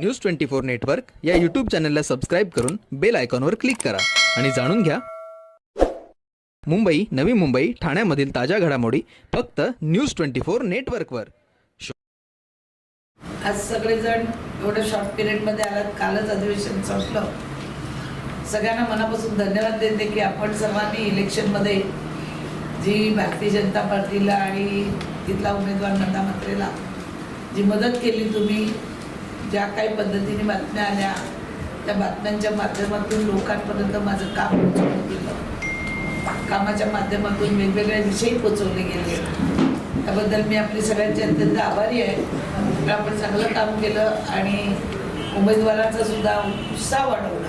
News twenty four network या YouTube चॅनलला subscribe करून बेल आयकॉनवर क्लिक करा. आणि जाणून घ्या. मुंबई नवी मुंबई ठाण्यामधील ताज्या घडामोडी फक्त न्यूज ट्वेंटी फोर नेटवर्कवर आज सगळेजण एवढ्या शॉर्ट पिरियडमध्ये आलात. कालच अधिवेशन संपलं. सगळ्यांना मनापासून धन्यवाद देते की आपण सर्वांनी इलेक्शनमध्ये जी भारतीय जनता पार्टीला आणि तिथला उमेदवार नंदा म्हात्रेला जी मदत केली तुम्ही ज्या काही पद्धतीने बातम्या आल्या त्या बातम्यांच्या माध्यमातून लोकांपर्यंत माझं काम पोचवलं गेलं. कामाच्या माध्यमातून वेगवेगळे विषय पोचवले गेले. त्याबद्दल मी आपली सगळ्यांची अत्यंत आभारी आहे. तर आपण चांगलं काम केलं आणि उमेदवारांचा सुद्धा उत्साह वाढवला.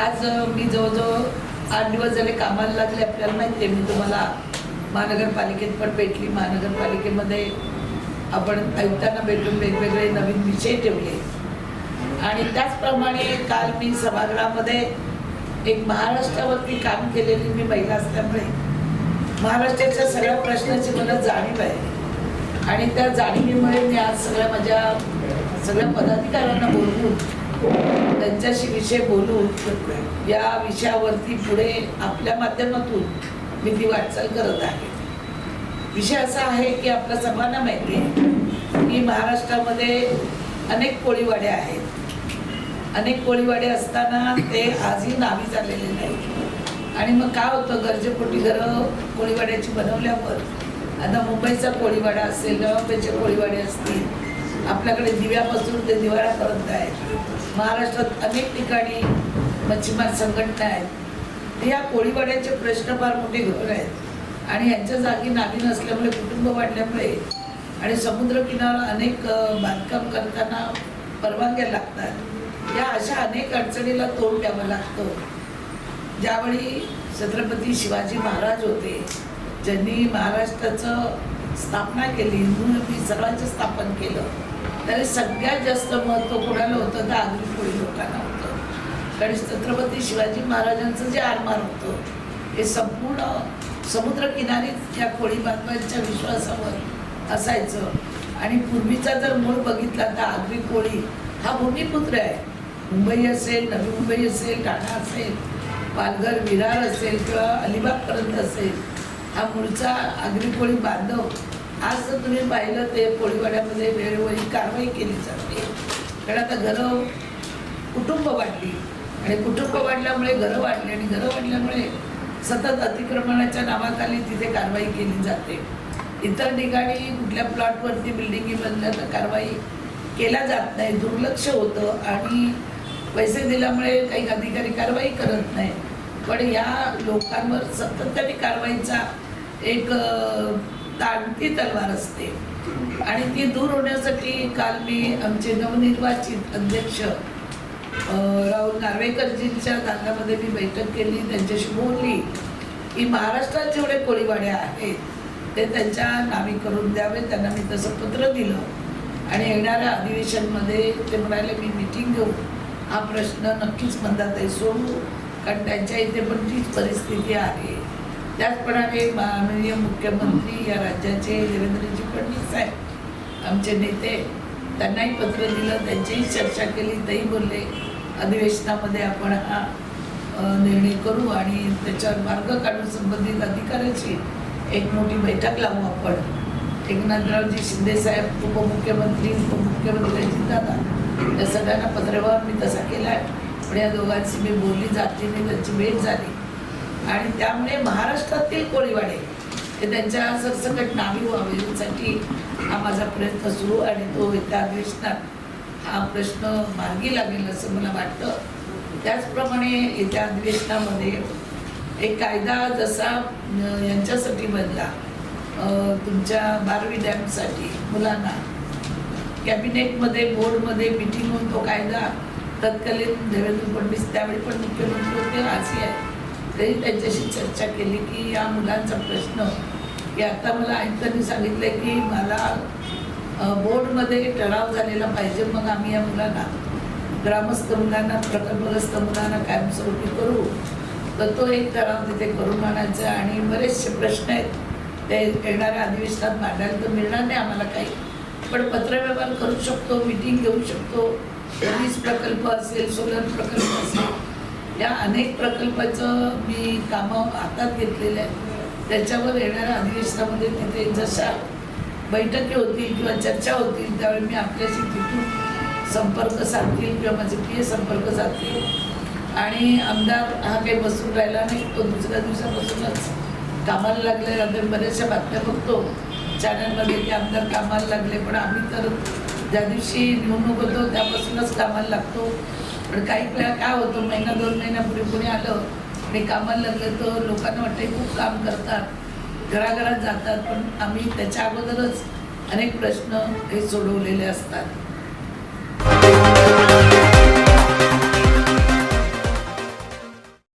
आज मी जवळजवळ आठ दिवस झाले कामाला लागले आपल्याला माहिती आहे मी तुम्हाला महानगरपालिकेत पण भेटली. महानगरपालिकेमध्ये आपण आयुक्तांना भेटून वेगवेगळे नवीन विषय ठेवले. आणि त्याचप्रमाणे काल मी सभागृहामध्ये एक महाराष्ट्रावरती काम केलेली मी महिला असल्यामुळे महाराष्ट्राच्या सगळ्या प्रश्नाची मला जाणीव आहे. आणि त्या जाणीवीमुळे मी आज सगळ्या माझ्या सगळ्या पदाधिकाऱ्यांना बोलवून त्यांच्याशी विषय बोलून या विषयावरती पुढे आपल्या माध्यमातून मी ती वाटचाल करत आहे. विषय असा आहे की आपल्या सर्वांना माहिती आहे की महाराष्ट्रामध्ये अनेक कोळीवाडे आहेत. अनेक कोळीवाडे असताना ते आजही नावी झालेले नाही आणि मग काय होतं गरजेपोटी घरं कोळीवाड्याची बनवल्यावर आता मुंबईचा कोळीवाडा असेल नवापेचे कोळीवाडे असतील आपल्याकडे दिव्यापासून ते दिवाळ्यापर्यंत आहे महाराष्ट्रात अनेक ठिकाणी मच्छीमार संघटना आहेत. या कोळीवाड्याचे प्रश्न फार मोठे घेऊन आहेत. आणि यांच्या जागी नागिन असल्यामुळे कुटुंब वाढल्यामुळे आणि समुद्रकिनारा अनेक बांधकाम करताना परवानग्या लागतात. या अशा अनेक अडचणीला तोंड द्यावं लागतं. ज्यावेळी छत्रपती शिवाजी महाराज होते ज्यांनी महाराष्ट्राचं स्थापना केली हिंदू सर्वांचं स्थापन केलं तरी सगळ्यात जास्त महत्त्व कोणाला होतं? तर आगरी कोळी लोकांना होतं. कारण छत्रपती शिवाजी महाराजांचं जे आरमार होतं हे संपूर्ण समुद्रकिनारीच या कोळी बांधवांच्या विश्वासावर असायचं. आणि पूर्वीचा जर मूळ बघितला तर आगरी कोळी हा भूमिपुत्र आहे. मुंबई असेल नवी मुंबई असेल ठाणा असेल पालघर विरार असेल किंवा अलिबागपर्यंत असेल हा मूळचा आगरी कोळी बांधव. आज जर तुम्ही पाहिलं ते कोळीवाड्यामध्ये वेळोवेळी कारवाई केली जाते. कारण आता घरं कुटुंब वाढली. आणि कुटुंब वाढल्यामुळे घरं वाढली आणि घरं वाढल्यामुळे सतत अतिक्रमणाच्या नावाखाली तिथे कारवाई केली जाते. इतर ठिकाणी कुठल्या प्लॉटवरती बिल्डिंगी बनल्या तर कारवाई केल्या जात नाही. दुर्लक्ष होतं आणि पैसे दिल्यामुळे काही अधिकारी कारवाई करत नाही. पण या लोकांवर सातत्याने कारवाईचा एक ताणती तलवार असते. आणि ती दूर होण्यासाठी काल मी आमचे नवनिर्वाचित अध्यक्ष राहुल नार्वेकरजींच्या दालनामध्ये मी बैठक केली त्यांच्याशी बोलली. की महाराष्ट्रात जेवढे कोळीवाडे आहेत ते त्यांच्या नावी करून द्यावे त्यांना मी तसं पत्र दिलं. आणि येणाऱ्या अधिवेशनमध्ये ते म्हणाले मी मिटिंग घेऊ. हा प्रश्न नक्कीच मंदाताई सोडू. कारण त्यांच्या इथे पण तीच परिस्थिती आहे. त्याचप्रमाणे माननीय मुख्यमंत्री या राज्याचे देवेंद्रजी फडणवीस आहेत आमचे नेते त्यांनाही पत्र दिलं त्यांचीही चर्चा केली तेही बोलले. अधिवेशनामध्ये आपण हा निर्णय करू आणि त्याच्यावर मार्ग काढून संबंधित अधिकाऱ्याची एक मोठी बैठक लावू आपण. एकनाथरावजी शिंदेसाहेब उपमुख्यमंत्री उपमुख्यमंत्री दादा या सगळ्यांना पत्रव्यवहार मी तसा केला आहे. पण या दोघांची मी बोलली जातीने त्यांची भेट झाली. आणि त्यामुळे महाराष्ट्रातील कोळीवाडे हे त्यांच्या सरसकट नावी व्हावे यासाठी हा माझा प्रयत्न सुरू आणि तो येत्या अधिवेशनात हा प्रश्न मार्गी लागेल असं मला वाटतं. त्याचप्रमाणे येत्या अधिवेशनामध्ये एक कायदा जसा यांच्यासाठी बनला तुमच्या बारवी डॅमसाठी मुलांना कॅबिनेटमध्ये बोर्डमध्ये मिटिंग होऊन तो कायदा तत्कालीन देवेंद्र फडणवीस त्यावेळी पण मुख्यमंत्री होते आजही आहे तरी त्यांच्याशी चर्चा केली की या मुलांचा प्रश्न की आता मला आयुक्तांनी सांगितलं की मला बोर्डमध्ये ठराव झालेला पाहिजे मग आम्ही या मुलांना ग्रामस्थ मुलांना प्रकल्पग्रस्त मुलांना कायमस्वरूपी करू. तर तो एक ठराव तिथे करून आणायचा आणि बरेचसे प्रश्न आहेत. ते येणाऱ्या अधिवेशनात मांडायला तर मिळणार नाही आम्हाला काही. पण पत्रव्यवहार करू शकतो मिटिंग घेऊ शकतो. वीज प्रकल्प असेल सोलर प्रकल्प असेल या अनेक प्रकल्पाचं मी कामं हातात घेतलेलं आहेत. त्याच्यावर येणाऱ्या अधिवेशनामध्ये तिथे जशा बैठकी होतील किंवा चर्चा होतील त्यावेळी मी आपल्याशी तिथून संपर्क साधतील किंवा माझे पी संपर्क साधतील. आणि आमदार हा काही बसून राहिला नाही तो दुसऱ्या दिवसापासूनच कामाला लागले आम्ही बऱ्याचशा बातम्या बघतो. चॅनलमध्ये की आमदार कामाला लागले पण आम्ही तर ज्या दिवशी निवडणूक होतो त्यापासूनच कामाला लागतो. पण काही वेळा काय होतं महिना दोन महिन्यापूर्वी कोणी आलं आणि कामाला लागलं तर लोकांना वाटते खूप काम करतात. घराघरात जातात पण आम्ही त्याच्या अगोदरच अनेक प्रश्न हे सोडवलेले असतात.